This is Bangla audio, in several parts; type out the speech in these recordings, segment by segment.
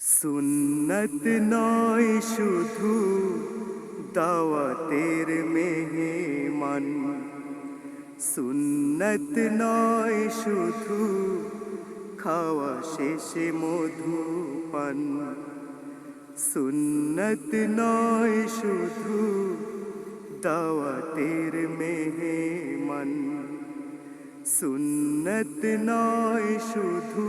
সুন্নত নয় শুধু দাওয়াতের মেহমান। সুন্নত নয় শুধু খাওয়া শেষে মধু পান। সুন্নত নয় শুধু দাওয়াতের মেহমান। সুন্নত নয় শুধু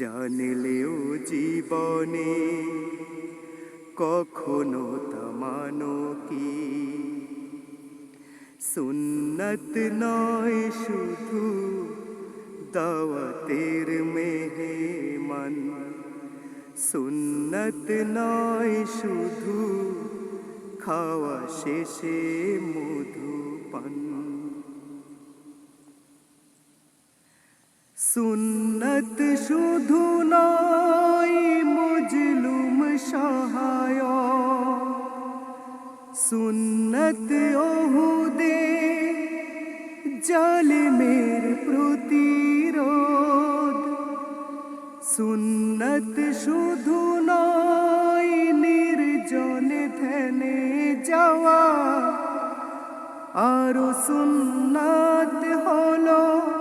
জানলেও জীবনে কখনো তা মানো কি? সুন্নত নয় শুধু দাওয়াতের মেহমান। সুন্নত নয় শুধু খাওয়া শেষে মধু পান। সুন্নত শুধু নয়, মজলুম সহায়। সুন্নত ওহুদে জালিমের প্রতিরোধ। সুন্নত শুধু নয়, নির্জনে ধ্যানে যাওয়া। আরও সুন্নাত হলো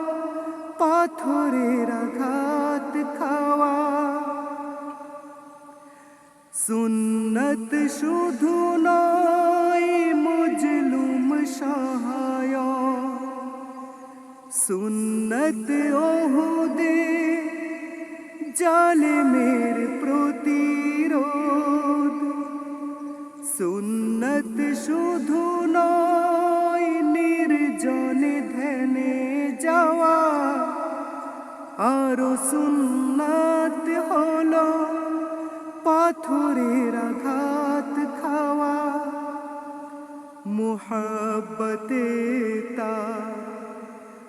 পাথরের আঘাত খাওয়া। সুন্নত শুধু নয়, মজলুম সহায়। সুন্নত ওহুদে জালেমের প্রতিরোধ। সুন্নত শুধু নয়, নির্জনে ধ্যানে যাওয়া। আরও সুন্নাত হলো পাথরের আঘাত খাওয়া, মোহাব্বতে তা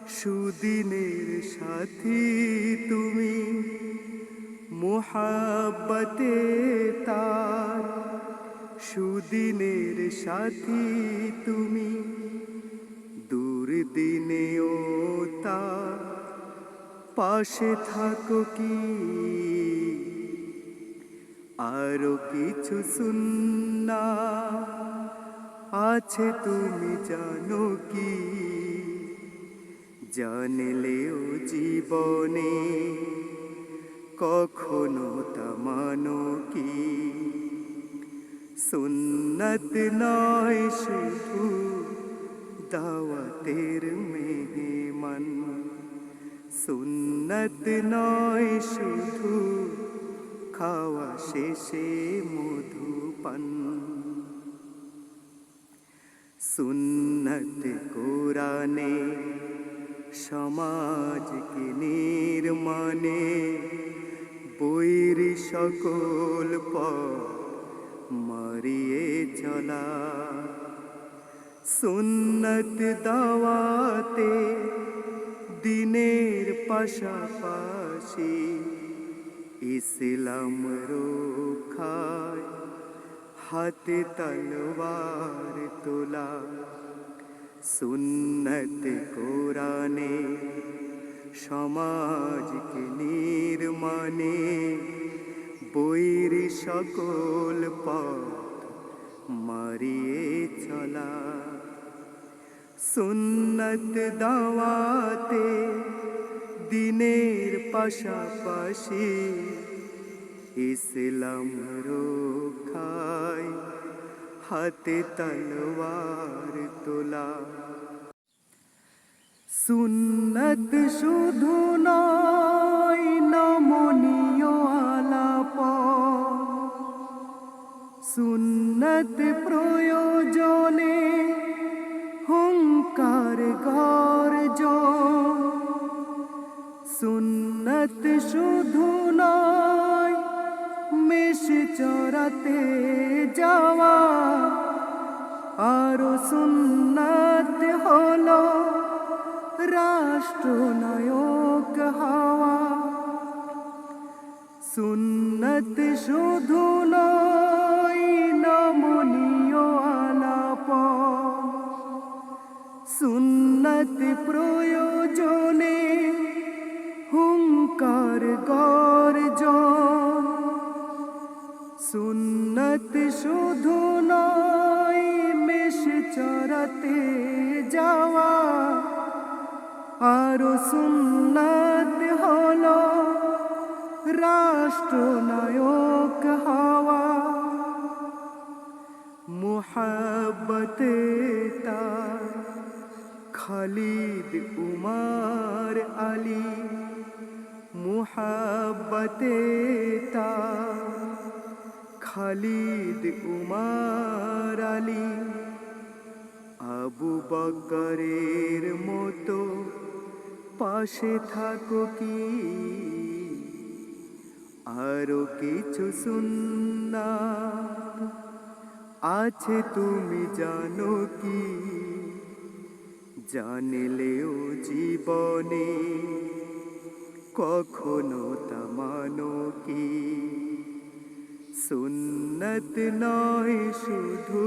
সুদিনের সাথী তুমি, মোহাব্বতে তার সুদিনের সাথী তুমি, দুর্দিনেও তার পাশে থাকো কি? আরও কিছু সুন্না আছে তুমি জানো কি? জানলেও জীবনে কখনো তা মানো কি? সুন্নত নয় শুধু দাওয়াতের মেহমান। সুন্নত নয় শুধু খাওয়া শেষে মধু পান। সুন্নত কোরআনে সমাজকে নির্মাণে বৈর সকল পথ মারিয়ে চলা। সুন্নত দাওয়াতে দিনের পাশাপাশি ইসলাম রক্ষায় হাতে তলোয়ার তোলা, সুন্নত কোরআনে সমাজকে নির্মাণে বৈর সকল পথ মারিয়ে চলা। সুন্নত দাওয়াতে দিনের পাশাপাশি ইসলাম রক্ষায় হাতে তলোয়ার তোলা। সুন্নত শুধু নয়, নমনীয় আলাপ। সুন্নত প্রয়োজনে হুঙ্কার গর্জ সুন্নত শুধু নয় মেষ চড়াতে যাওয়া আরও সুন্নাত হলো রাষ্ট্রনায়ক হওয়া সুন্নত শুধু নয় চড়াতে যাওয়া আরও সুন্নত হলো রাষ্ট্রনায়ক হওয়া। মুহাব্বতে তার খালিদ উমার আলী। মুহাব্বতে তার খালিদ উমার আলী। আবু বকরের মতো পাশে থাকো কি? আরও কিছু সুন্না আছে তুমি জানো কি? জানলেও জীবনে কখনো তা মানো কি? সুন্নত নয় শুধু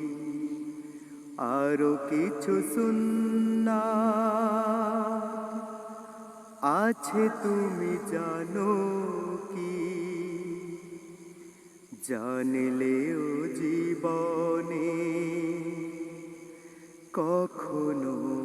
আরও কিছু সুন্না আছে তুমি জানো কি? জানলেও জীবনে কখনো